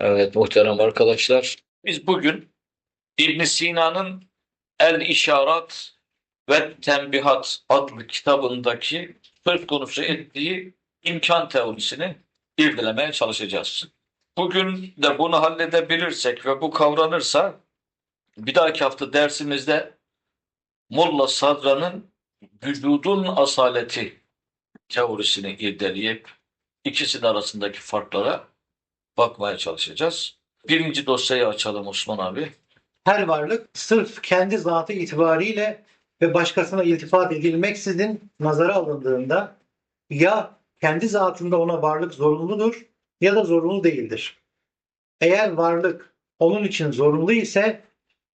Evet muhterem arkadaşlar. Biz bugün İbn Sina'nın El İşarat ve Tembihat adlı kitabındaki söz konusu ettiği imkan teorisini irdelemeye çalışacağız. Bugün de bunu halledebilirsek ve bu kavranırsa bir dahaki hafta dersimizde Molla Sadra'nın vücudun asaleti teorisini irdeleyip ikisinin arasındaki farklara bakmaya çalışacağız. Birinci dosyayı açalım Osman abi. Her varlık sırf kendi zatı itibariyle ve başkasına iltifat edilmeksizin nazara alındığında ya kendi zatında ona varlık zorunludur ya da zorunlu değildir. Eğer varlık onun için zorunlu ise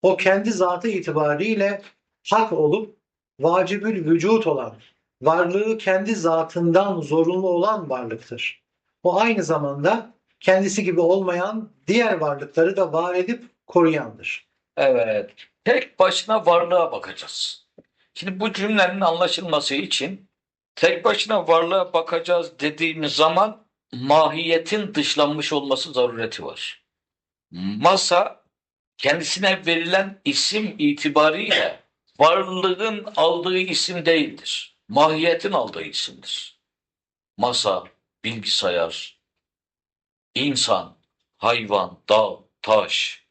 o kendi zatı itibariyle hak olup vacibül vücut olan, varlığı kendi zatından zorunlu olan varlıktır. O aynı zamanda kendisi gibi olmayan diğer varlıkları da var edip koruyandır. Evet. Tek başına varlığa bakacağız. Şimdi bu cümlenin anlaşılması için tek başına varlığa bakacağız dediğimiz zaman mahiyetin dışlanmış olması zarureti var. Masa kendisine verilen isim itibariyle varlığın aldığı isim değildir. Mahiyetin aldığı isimdir. Masa, bilgisayar, insan, hayvan, dağ, taş,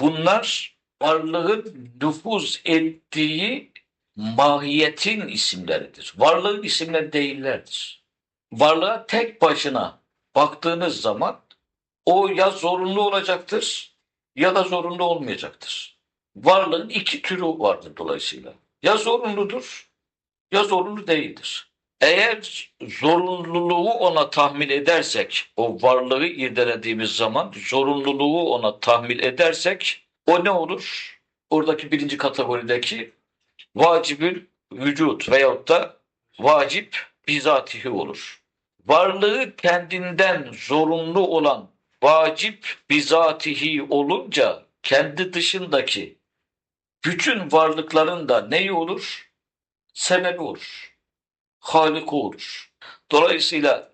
Bunlar varlığın nüfuz ettiği mahiyetin isimleridir. Varlığın isimleri değillerdir. Varlığa tek başına baktığınız zaman o ya zorunlu olacaktır ya da zorunlu olmayacaktır. Varlığın iki türü vardır dolayısıyla. Ya zorunludur ya zorunlu değildir. Eğer zorunluluğu ona tahmil edersek, o varlığı irdelediğimiz zaman zorunluluğu ona tahmil edersek o ne olur? Oradaki birinci kategorideki vacibül vücut veyahut da vacip bizatihi olur. Varlığı kendinden zorunlu olan vacip bizatihi olunca kendi dışındaki bütün varlıkların da neyi olur? Sebebi olur. Halik olur. Dolayısıyla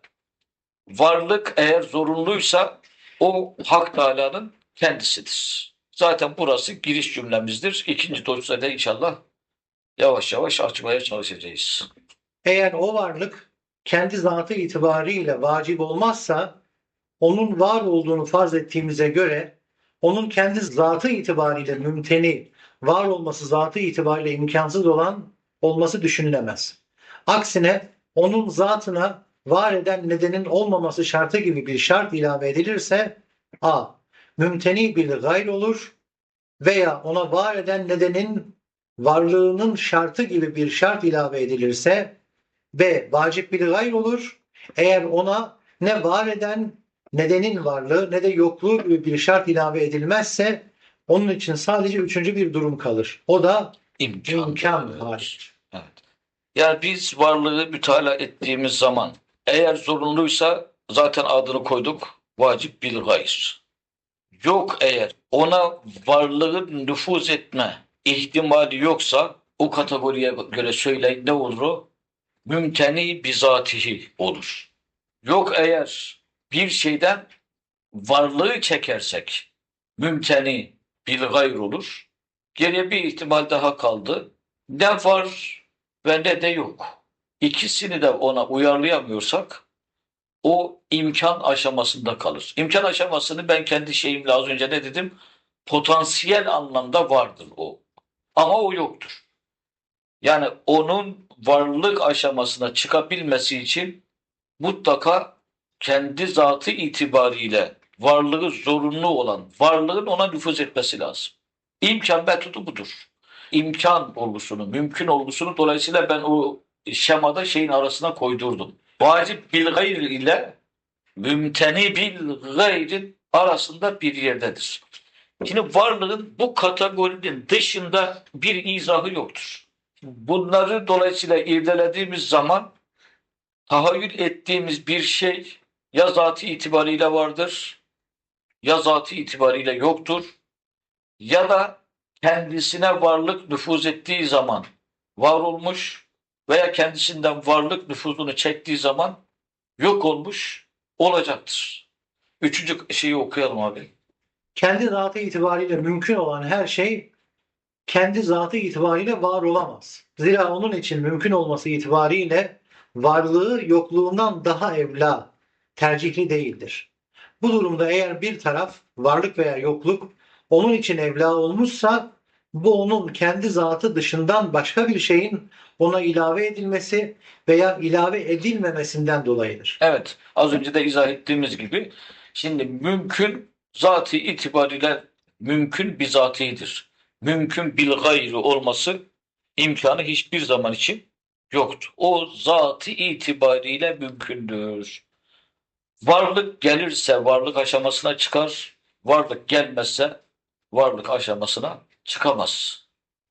varlık eğer zorunluysa o Hak Teala'nın kendisidir. Zaten burası giriş cümlemizdir. İkinci dosyada inşallah yavaş yavaş açmaya çalışacağız. Eğer o varlık kendi zatı itibariyle vacip olmazsa onun var olduğunu farz ettiğimize göre onun kendi zatı itibariyle mümteni, var olması zatı itibariyle imkansız olan olması düşünülemez. Aksine onun zatına var eden nedenin olmaması şartı gibi bir şart ilave edilirse a. Mümteni bir gayr olur veya ona var eden nedenin varlığının şartı gibi bir şart ilave edilirse b. Vacip bir gayr olur. Eğer ona ne var eden nedenin varlığı ne de yokluğu gibi bir şart ilave edilmezse onun için sadece üçüncü bir durum kalır. O da İmkan. imkan hariç. Yani biz varlığı mütalaa ettiğimiz zaman eğer zorunluysa zaten adını koyduk. Vacip bil gayr. Yok eğer ona varlığın nüfuz etme ihtimali yoksa o kategoriye göre söyleyin ne olur o? Mümteni bizatihi olur. Yok eğer bir şeyden varlığı çekersek mümteni bil gayr olur. Geriye bir ihtimal daha kaldı. Ne var ve ne de yok. İkisini de ona uyarlayamıyorsak o imkan aşamasında kalır. İmkan aşamasını ben kendi şeyimle az önce ne dedim? Potansiyel anlamda vardır o. Ama o yoktur. Yani onun varlık aşamasına çıkabilmesi için mutlaka kendi zatı itibariyle varlığı zorunlu olan varlığın ona nüfuz etmesi lazım. İmkan metodu budur. İmkan olgusunu, mümkün olgusunu dolayısıyla ben o şemada şeyin arasına koydurdum. Vacip bil gayr ile mümteni bil gayrin arasında bir yerdedir. Şimdi varlığın bu kategorinin dışında bir izahı yoktur. Bunları dolayısıyla irdelediğimiz zaman tahayyül ettiğimiz bir şey ya zatı itibariyle vardır ya zatı itibariyle yoktur ya da kendisine varlık nüfuz ettiği zaman var olmuş veya kendisinden varlık nüfuzunu çektiği zaman yok olmuş olacaktır. Üçüncü şeyi okuyalım abi. Kendi zatı itibariyle mümkün olan her şey kendi zatı itibariyle var olamaz. Zira onun için mümkün olması itibariyle varlığı yokluğundan daha evla, tercihli değildir. Bu durumda eğer bir taraf varlık veya yokluk onun için evla olmuşsa bu onun kendi zatı dışından başka bir şeyin ona ilave edilmesi veya ilave edilmemesinden dolayıdır. Evet, az önce de izah ettiğimiz gibi şimdi mümkün zatı itibariyle mümkün bir zatidir. Mümkün bil gayri olması imkanı hiçbir zaman için yoktur. O zatı itibariyle mümkündür. Varlık gelirse varlık aşamasına çıkar, varlık gelmezse varlık aşamasına çıkamaz.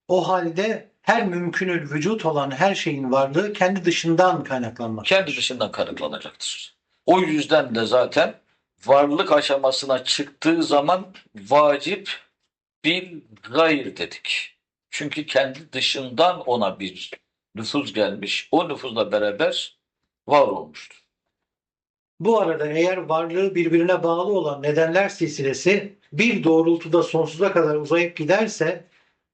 O halde her mümkünül vücut olan her şeyin varlığı kendi dışından kaynaklanmaktadır. kendi dışından kanıtlanacaktır. O yüzden de zaten varlık aşamasına çıktığı zaman vacip bir gayr dedik. Çünkü kendi dışından ona bir nüfuz gelmiş. O nüfuzla beraber var olmuştur. Bu arada eğer varlığı birbirine bağlı olan nedenler silsilesi bir doğrultuda sonsuza kadar uzayıp giderse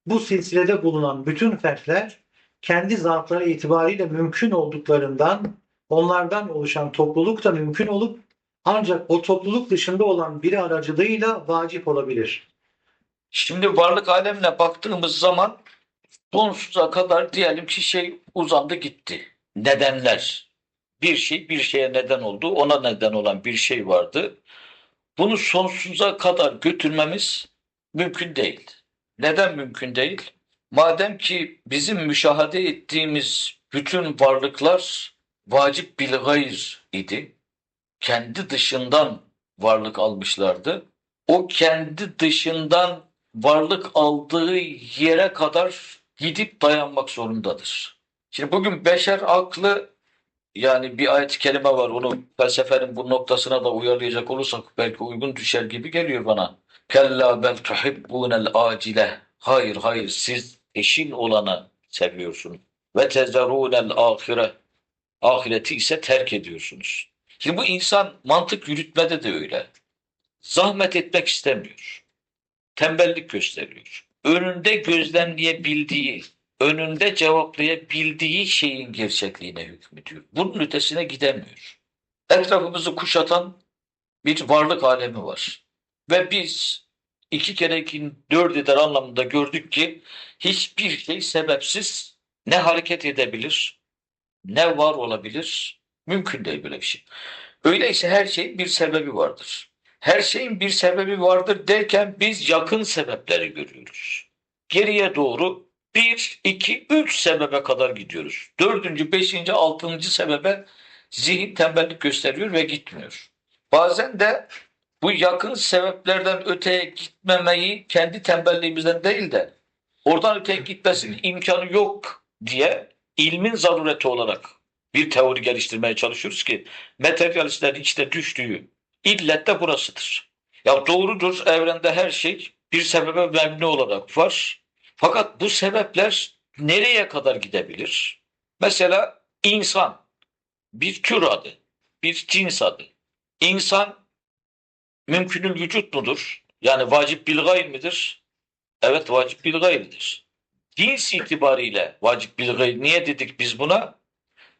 bu silsilede bulunan bütün fertler kendi zatları itibariyle mümkün olduklarından onlardan oluşan topluluk da mümkün olup ancak o topluluk dışında olan biri aracılığıyla vacip olabilir. Şimdi varlık alemine baktığımız zaman sonsuza kadar diyelim ki şey uzandı gitti. Nedenler. Bir şey bir şeye neden oldu. Ona neden olan bir şey vardı. Bunu sonsuza kadar götürmemiz mümkün değil. Neden mümkün değil? Madem ki bizim müşahede ettiğimiz bütün varlıklar vacip bil gayr idi. Kendi dışından varlık almışlardı. O kendi dışından varlık aldığı yere kadar gidip dayanmak zorundadır. Şimdi bugün beşer aklı yani bir ayet-i kerime var onu felsefenin bu noktasına da uyarlayacak olursak belki uygun düşer gibi geliyor bana. Kella bel tuhibbunel acile. Hayır hayır siz eşin olanı seviyorsunuz. Ve tezerunel ahire. Ahireti ise terk ediyorsunuz. Şimdi bu insan mantık yürütmede de öyle. Zahmet etmek istemiyor. Tembellik gösteriyor. Önünde gözlemleyebildiği, önünde cevaplayabildiği şeyin gerçekliğine hükmediyor. Bunun ötesine gidemiyor. Etrafımızı kuşatan bir varlık alemi var. Ve biz iki kere iki dört eder anlamında gördük ki hiçbir şey sebepsiz ne hareket edebilir, ne var olabilir, mümkün değil böyle bir şey. Öyleyse her şeyin bir sebebi vardır. Her şeyin bir sebebi vardır derken biz yakın sebepleri görüyoruz. Geriye doğru bir, iki, üç sebebe kadar gidiyoruz. Dördüncü, beşinci, altıncı sebebe zihin tembellik gösteriyor ve gitmiyor. Bazen de bu yakın sebeplerden öteye gitmemeyi kendi tembelliğimizden değil de oradan öteye gitmesinin imkanı yok diye ilmin zarureti olarak bir teori geliştirmeye çalışıyoruz ki materyalistlerin içine düştüğü illet de burasıdır. Ya doğrudur evrende her şey bir sebebe mebni olarak var. Fakat bu sebepler nereye kadar gidebilir? Mesela insan bir tür adı, bir cins adı. İnsan mümkünül vücut mudur? Yani vacip bil gayr midir? Evet vacip bil gayr'dir. Cins itibariyle vacip bil gayr. Niye dedik biz buna?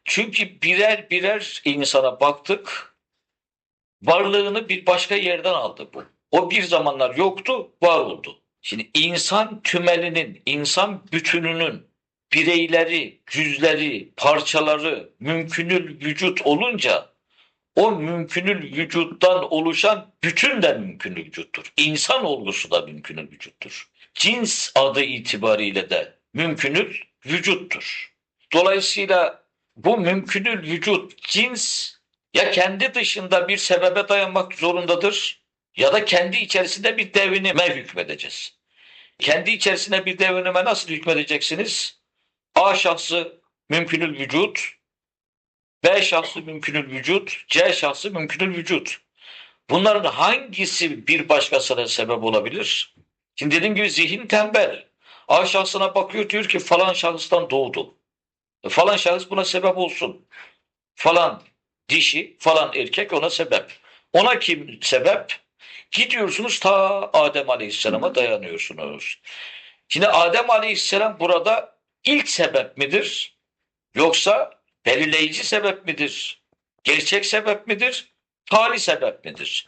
Çünkü birer birer insana baktık. Varlığını bir başka yerden aldı bu. O bir zamanlar yoktu, var oldu. Şimdi insan tümelinin, insan bütününün bireyleri, cüzleri, parçaları mümkünül vücut olunca o mümkünül vücuttan oluşan bütün de mümkünül vücuttur. İnsan olgusu da mümkünül vücuttur. Cins adı itibariyle de mümkünül vücuttur. Dolayısıyla bu mümkünül vücut cins ya kendi dışında bir sebebe dayanmak zorundadır ya da kendi içerisinde bir devinime hükmedeceğiz. Kendi içerisinde bir devinime nasıl hükmedeceksiniz? A şahsı mümkünül vücut, B şahsı mümkünül vücut, C şahsı mümkünül vücut. Bunların hangisi bir başkasına sebep olabilir? Şimdi dediğim gibi zihin tembel. A şahsına bakıyor diyor ki falan şahıstan doğdu. E, Falan şahıs buna sebep olsun. Falan dişi, falan erkek ona sebep. Ona kim sebep? Gidiyorsunuz ta Adem Aleyhisselam'a dayanıyorsunuz. Şimdi Adem Aleyhisselam burada ilk sebep midir? Yoksa belirleyici sebep midir? Gerçek sebep midir? Tali sebep midir?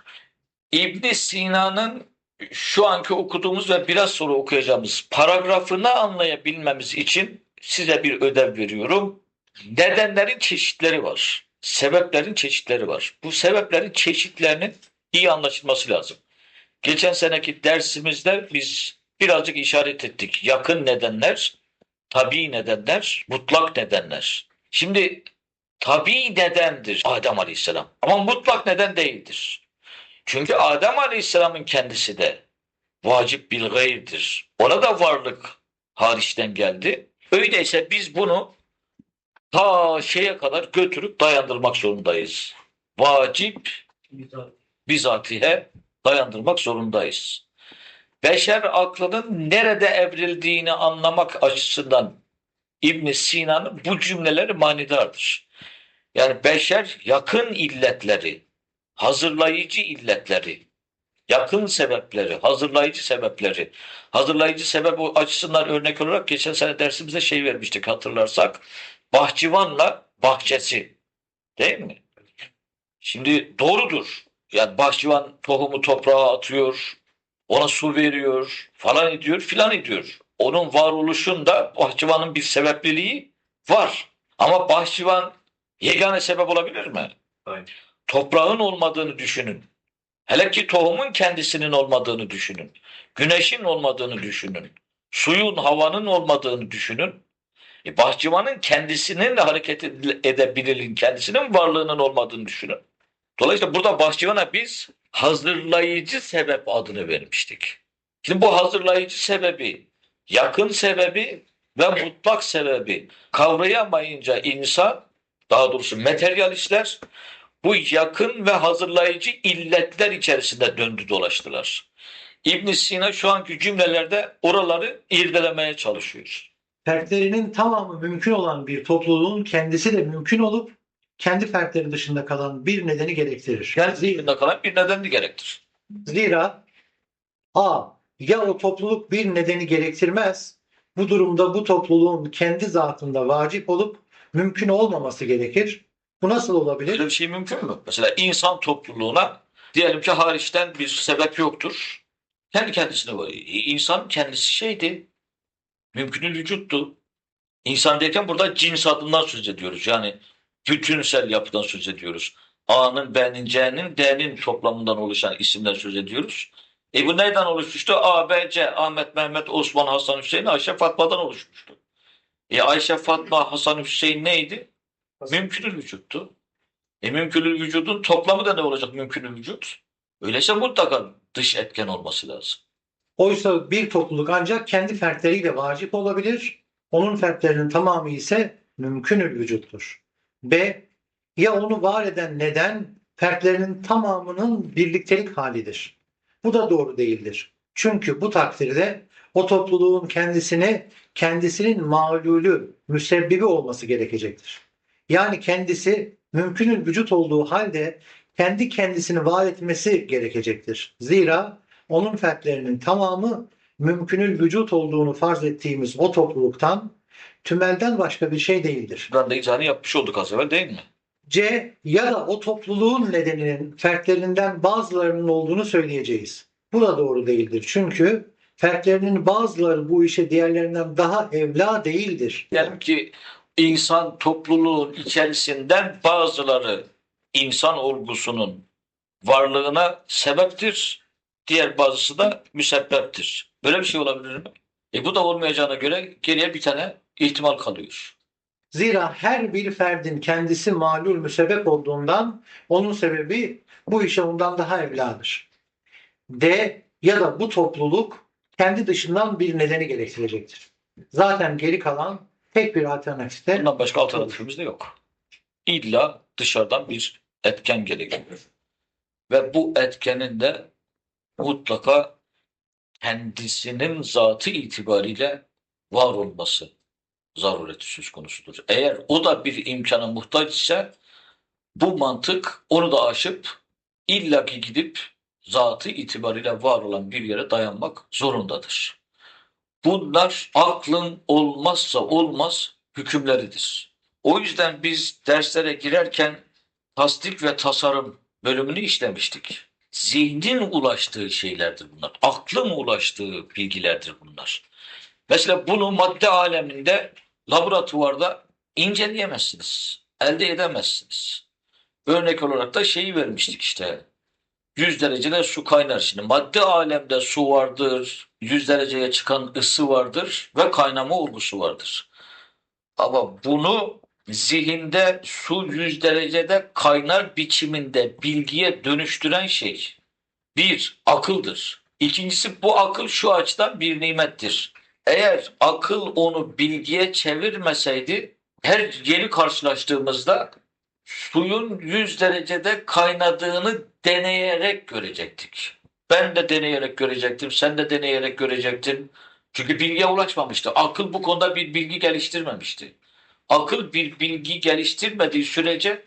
İbn Sina'nın şu anki okuduğumuz ve biraz sonra okuyacağımız paragrafını anlayabilmemiz için size bir ödev veriyorum. Nedenlerin çeşitleri var. Sebeplerin çeşitleri var. Bu sebeplerin çeşitlerinin iyi anlaşılması lazım. Geçen seneki dersimizde biz birazcık işaret ettik. Yakın nedenler, tabii nedenler, mutlak nedenler. Şimdi tabii nedendir Adem Aleyhisselam ama mutlak neden değildir. Çünkü Adem Aleyhisselam'ın kendisi de vacip bil gayrdir. Ona da varlık hariçten geldi. Öyleyse biz bunu ta şeye kadar götürüp dayandırmak zorundayız. Vacip bizatihe dayandırmak zorundayız. Beşer aklının nerede evrildiğini anlamak açısından İbn Sina'nın bu cümleleri manidardır. Yani beşer yakın illetleri, hazırlayıcı illetleri, yakın sebepleri, hazırlayıcı sebepleri, hazırlayıcı sebep açısından örnek olarak geçen sene dersimizde şey vermiştik hatırlarsak, bahçıvanla bahçesi değil mi? Şimdi doğrudur. Yani bahçıvan tohumu toprağa atıyor, ona su veriyor, falan ediyor, filan ediyor. Onun varoluşunda bahçıvanın bir sebepliliği var. Ama bahçıvan yegane sebep olabilir mi? Hayır. Toprağın olmadığını düşünün. Hele ki tohumun kendisinin olmadığını düşünün. Güneşin olmadığını düşünün. Suyun, havanın olmadığını düşünün. E, bahçıvanın kendisinin de hareket ed- edebilirliğin, kendisinin varlığının olmadığını düşünün. Dolayısıyla burada bahçıvana biz hazırlayıcı sebep adını vermiştik. Şimdi bu hazırlayıcı sebebi, yakın sebebi ve mutlak sebebi kavrayamayınca insan, daha doğrusu materyalistler bu yakın ve hazırlayıcı illetler içerisinde döndü dolaştılar. İbn Sina şu anki cümlelerde oraları irdelemeye çalışıyor. Fertlerinin tamamı mümkün olan bir topluluğun kendisi de mümkün olup kendi fertleri dışında kalan bir nedeni gerektirir. Yani zihninde kalan bir nedenli gerektir. Zira A. Ya o topluluk bir nedeni gerektirmez. Bu durumda bu topluluğun kendi zatında vacip olup mümkün olmaması gerekir. Bu nasıl olabilir? Böyle bir şey mümkün mü? Mesela insan topluluğuna diyelim ki hariçten bir sebep yoktur. Kendi kendisine var. İnsan kendisi şeydi. Mümkünül vücuttu. İnsan derken burada cins adından söz ediyoruz. Yani bütünsel yapıdan söz ediyoruz. A'nın, B'nin, C'nin, D'nin toplamından oluşan isimden söz ediyoruz. E bu neyden oluşmuştu? A, B, C, Ahmet, Mehmet, Osman, Hasan, Hüseyin, Ayşe, Fatma'dan oluşmuştu. E Ayşe, Fatma, Hasan, Hüseyin neydi? Mümkünül vücuttu. E mümkünül vücudun toplamı da ne olacak mümkünül vücut? Öyleyse mutlaka dış etken olması lazım. Oysa bir topluluk ancak kendi fertleriyle vacip olabilir. Onun fertlerinin tamamı ise mümkünül vücuttur. B. Ya onu var eden neden fertlerinin tamamının birliktelik halidir. Bu da doğru değildir. Çünkü bu takdirde o topluluğun kendisine kendisinin mağlulü, müsebbibi olması gerekecektir. Yani kendisi mümkünül vücut olduğu halde kendi kendisini var etmesi gerekecektir. Zira onun fertlerinin tamamı mümkünül vücut olduğunu farz ettiğimiz o topluluktan tümelden başka bir şey değildir. Buradan da izahını yapmış olduk az evvel değil mi? C ya da o topluluğun nedeninin fertlerinden bazılarının olduğunu söyleyeceğiz. Bu da doğru değildir. Çünkü fertlerinin bazıları bu işe diğerlerinden daha evla değildir. Diyelim ki insan topluluğun içerisinden bazıları insan olgusunun varlığına sebeptir. Diğer bazısı da müsebbeptir. Böyle bir şey olabilir mi? E bu da olmayacağına göre geriye bir tane ihtimal kalıyor. Zira her bir ferdin kendisi malul müsebbep olduğundan onun sebebi bu işe ondan daha evladır. D ya da bu topluluk kendi dışından bir nedeni gerektirecektir. Zaten geri kalan tek bir alternatifte Bundan başka alternatifimiz de yok. İlla dışarıdan bir etken gerekiyor. Ve bu etkenin de mutlaka kendisinin zatı itibariyle var olması zarureti söz konusudur. Eğer o da bir imkana muhtaç ise bu mantık onu da aşıp illaki gidip zatı itibariyle var olan bir yere dayanmak zorundadır. Bunlar aklın olmazsa olmaz hükümleridir. O yüzden biz derslere girerken tasdik ve tasarım bölümünü işlemiştik. Zihnin ulaştığı şeylerdir bunlar. Aklın ulaştığı bilgilerdir bunlar. Mesela bunu madde aleminde laboratuvarda inceleyemezsiniz. Elde edemezsiniz. Örnek olarak da şeyi vermiştik işte. 100 derecede su kaynar. Şimdi madde alemde su vardır, 100 dereceye çıkan ısı vardır ve kaynama olgusu vardır. Ama bunu zihinde su 100 derecede kaynar biçiminde bilgiye dönüştüren şey bir akıldır. İkincisi bu akıl şu açıdan bir nimettir. Eğer akıl onu bilgiye çevirmeseydi her yeri karşılaştığımızda suyun 100 derecede kaynadığını deneyerek görecektik. Ben de deneyerek görecektim, sen de deneyerek görecektin. Çünkü bilgiye ulaşmamıştı. Akıl bu konuda bir bilgi geliştirmemişti. Akıl bir bilgi geliştirmediği sürece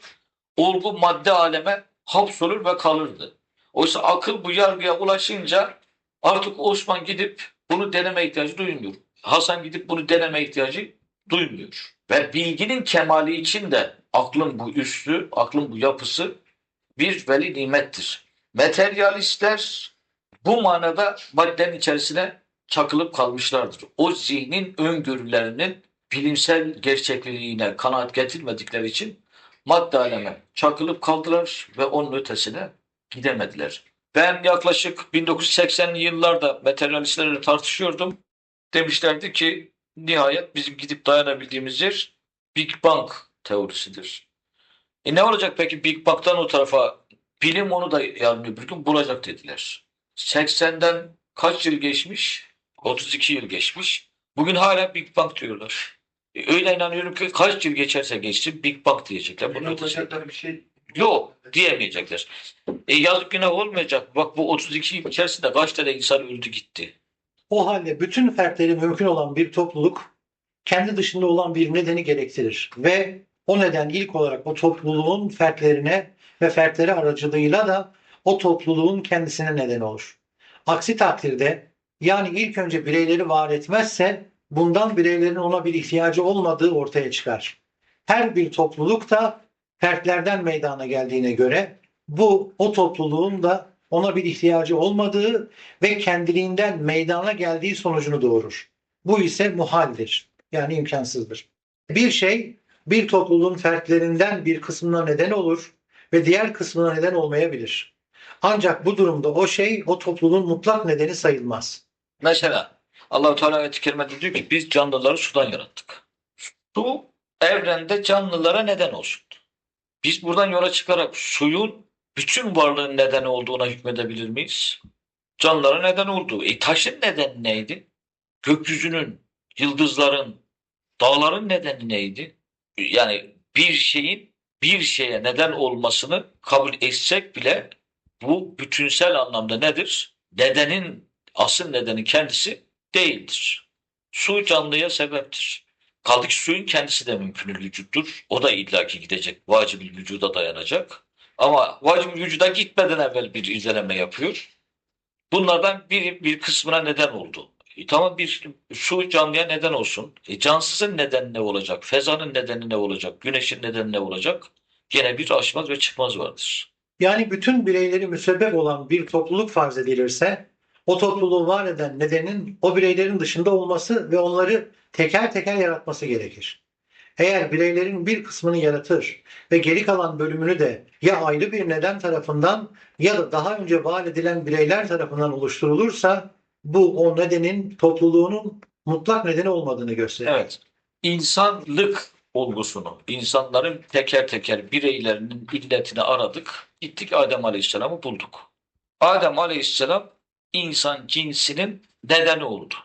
olgu madde aleme hapsolur ve kalırdı. Oysa akıl bu yargıya ulaşınca artık Osman gidip bunu deneme ihtiyacı duymuyor. Hasan gidip bunu deneme ihtiyacı duymuyor. Ve bilginin kemali için de aklın bu üstü, aklın bu yapısı bir veli nimettir. Materyalistler bu manada maddenin içerisine çakılıp kalmışlardır. O zihnin öngörülerinin bilimsel gerçekliğine kanaat getirmedikleri için madde aleme çakılıp kaldılar ve onun ötesine gidemediler. Ben yaklaşık 1980'li yıllarda materyalistlerle tartışıyordum. Demişlerdi ki nihayet bizim gidip dayanabildiğimiz yer Big Bang teorisidir. E ne olacak peki Big Bang'dan o tarafa bilim onu da yarın öbür gün bulacak dediler. 80'den kaç yıl geçmiş? 32 yıl geçmiş. Bugün hala Big Bang diyorlar. E öyle inanıyorum ki kaç yıl geçerse geçsin Big Bang diyecekler. Yapacakları bir şey yok diyemeyecekler. E yazık günah olmayacak. Bak bu 32 yıl içerisinde kaç tane insan öldü gitti. O halde bütün fertleri mümkün olan bir topluluk kendi dışında olan bir nedeni gerektirir ve o neden ilk olarak o topluluğun fertlerine ve fertleri aracılığıyla da o topluluğun kendisine neden olur. Aksi takdirde yani ilk önce bireyleri var etmezse bundan bireylerin ona bir ihtiyacı olmadığı ortaya çıkar. Her bir topluluk da fertlerden meydana geldiğine göre bu o topluluğun da ona bir ihtiyacı olmadığı ve kendiliğinden meydana geldiği sonucunu doğurur. Bu ise muhaldir. Yani imkansızdır. Bir şey bir topluluğun fertlerinden bir kısmına neden olur ve diğer kısmına neden olmayabilir. Ancak bu durumda o şey o topluluğun mutlak nedeni sayılmaz. Mesela Allah-u Teala ayet-i kerimede diyor ki biz canlıları sudan yarattık. Su evrende canlılara neden olsun. Biz buradan yola çıkarak suyun bütün varlığın nedeni olduğuna hükmedebilir miyiz? Canlılara neden olduğu. E taşın nedeni neydi? Gökyüzünün, yıldızların, dağların nedeni neydi? Yani bir şeyin bir şeye neden olmasını kabul etsek bile bu bütünsel anlamda nedir? Nedenin asıl nedeni kendisi değildir. Su canlıya sebeptir. Kaldı ki suyun kendisi de mümkünül vücuttur. O da illaki gidecek. Vacibül vücuda dayanacak. Ama vacibül vücuda gitmeden evvel bir inceleme yapıyor. Bunlardan biri bir kısmına neden oldu. E tamam bir su canlıya neden olsun. E cansızın nedeni ne olacak? Fezanın nedeni ne olacak? Güneşin nedeni ne olacak? Gene bir aşmaz ve çıkmaz vardır. Yani bütün bireyleri müsebbep olan bir topluluk farz edilirse o topluluğu var eden nedenin o bireylerin dışında olması ve onları teker teker yaratması gerekir. Eğer bireylerin bir kısmını yaratır ve geri kalan bölümünü de ya ayrı bir neden tarafından ya da daha önce var edilen bireyler tarafından oluşturulursa bu o nedenin topluluğunun mutlak nedeni olmadığını gösterir. Evet. İnsanlık olgusunu, insanların teker teker bireylerinin illetini aradık. Gittik Adem Aleyhisselam'ı bulduk. Adem Aleyhisselam insan cinsinin nedeni oldu.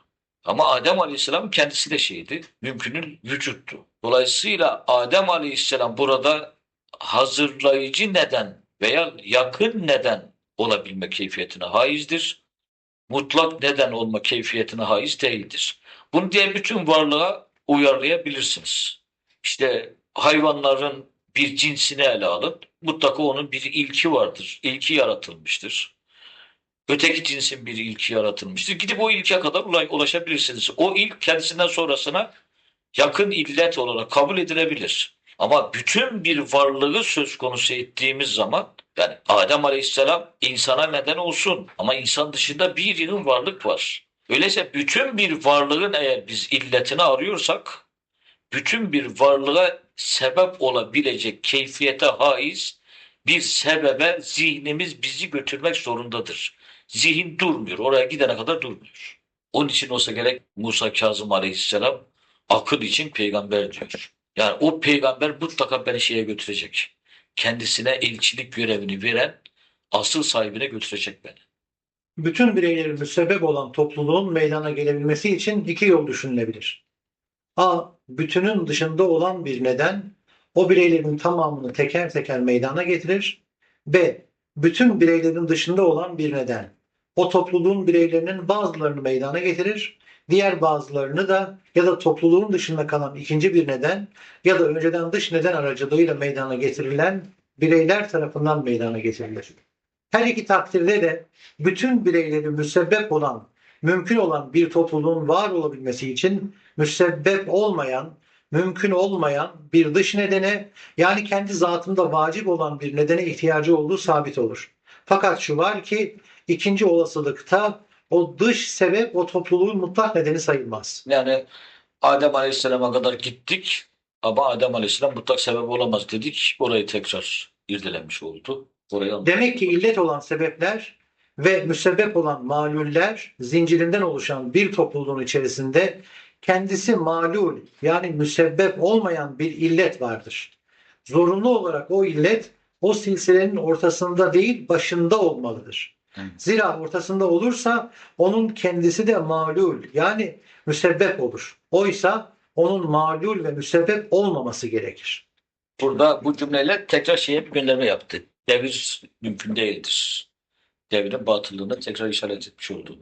Ama Adem Aleyhisselam kendisi de şeydi, mümkünün vücuttu. Dolayısıyla Adem Aleyhisselam burada hazırlayıcı neden veya yakın neden olabilme keyfiyetine haizdir. Mutlak neden olma keyfiyetine haiz değildir. Bunu diğer bütün varlığa uyarlayabilirsiniz. İşte hayvanların bir cinsini ele alın. Mutlaka onun bir ilki vardır. İlki yaratılmıştır. Öteki cinsin bir ilki yaratılmıştır. Gidip o ilke kadar ula- ulaşabilirsiniz. O ilk kendisinden sonrasına yakın illet olarak kabul edilebilir. Ama bütün bir varlığı söz konusu ettiğimiz zaman yani Adem Aleyhisselam insana neden olsun ama insan dışında bir yığın varlık var. Öyleyse bütün bir varlığın eğer biz illetini arıyorsak bütün bir varlığa sebep olabilecek keyfiyete haiz bir sebebe zihnimiz bizi götürmek zorundadır. Zihin durmuyor. Oraya gidene kadar durmuyor. Onun için olsa gerek Musa Kazım Aleyhisselam akıl için peygamber diyor. Yani o peygamber mutlaka beni şeye götürecek. Kendisine elçilik görevini veren asıl sahibine götürecek beni. Bütün bireylerin müsebbep olan topluluğun meydana gelebilmesi için iki yol düşünülebilir. A. Bütünün dışında olan bir neden o bireylerin tamamını teker teker meydana getirir. B. Bütün bireylerin dışında olan bir neden o topluluğun bireylerinin bazılarını meydana getirir. Diğer bazılarını da ya da topluluğun dışında kalan ikinci bir neden ya da önceden dış neden aracılığıyla meydana getirilen bireyler tarafından meydana getirilir. Her iki takdirde de bütün bireyleri müsebbep olan, mümkün olan bir topluluğun var olabilmesi için müsebbep olmayan, mümkün olmayan bir dış nedene yani kendi zatında vacip olan bir nedene ihtiyacı olduğu sabit olur. Fakat şu var ki ikinci olasılıkta o dış sebep o topluluğun mutlak nedeni sayılmaz. Yani Adem Aleyhisselam'a kadar gittik ama Adem Aleyhisselam mutlak sebep olamaz dedik. Orayı tekrar irdelenmiş oldu. Orayı. Demek ki illet olan sebepler ve müsebbep olan malüller zincirinden oluşan bir topluluğun içerisinde kendisi malul yani müsebbep olmayan bir illet vardır. Zorunlu olarak o illet o silsilenin ortasında değil başında olmalıdır. Zira ortasında olursa onun kendisi de malul yani müsebbep olur. Oysa onun malul ve müsebbep olmaması gerekir. Burada bu cümleyle tekrar şeye bir gönderme yaptı. Devir mümkün değildir. Devrin batıllığına tekrar işaret etmiş oldu.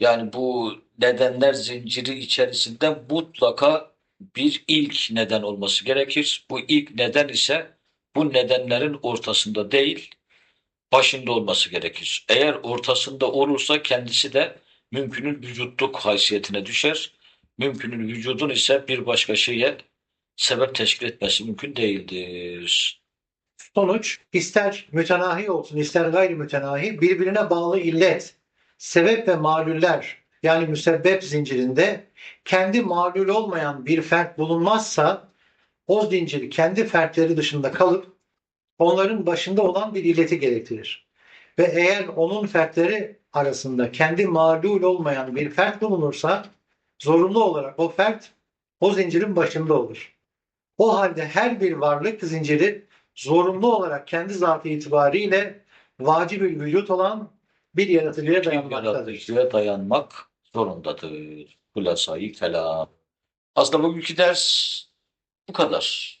Yani bu nedenler zinciri içerisinde mutlaka bir ilk neden olması gerekir. Bu ilk neden ise bu nedenlerin ortasında değil, başında olması gerekir. Eğer ortasında olursa kendisi de mümkünün vücutluk haysiyetine düşer. Mümkünün vücudun ise bir başka şeye sebep teşkil etmesi mümkün değildir. Sonuç ister mütenahi olsun ister gayri mütenahi birbirine bağlı illet, sebep ve malüller yani müsebbep zincirinde kendi malul olmayan bir fert bulunmazsa o zincir kendi fertleri dışında kalıp onların başında olan bir illeti gerektirir. Ve eğer onun fertleri arasında kendi malul olmayan bir fert bulunursa zorunlu olarak o fert o zincirin başında olur. O halde her bir varlık zinciri zorunlu olarak kendi zatı itibariyle vacib-ül vücut olan bir yaratıcıya dayanmaktadır. Yaratıcıya dayanmak zorundadır. Hulasayı kelam. Aslında bugünkü ders bu kadar.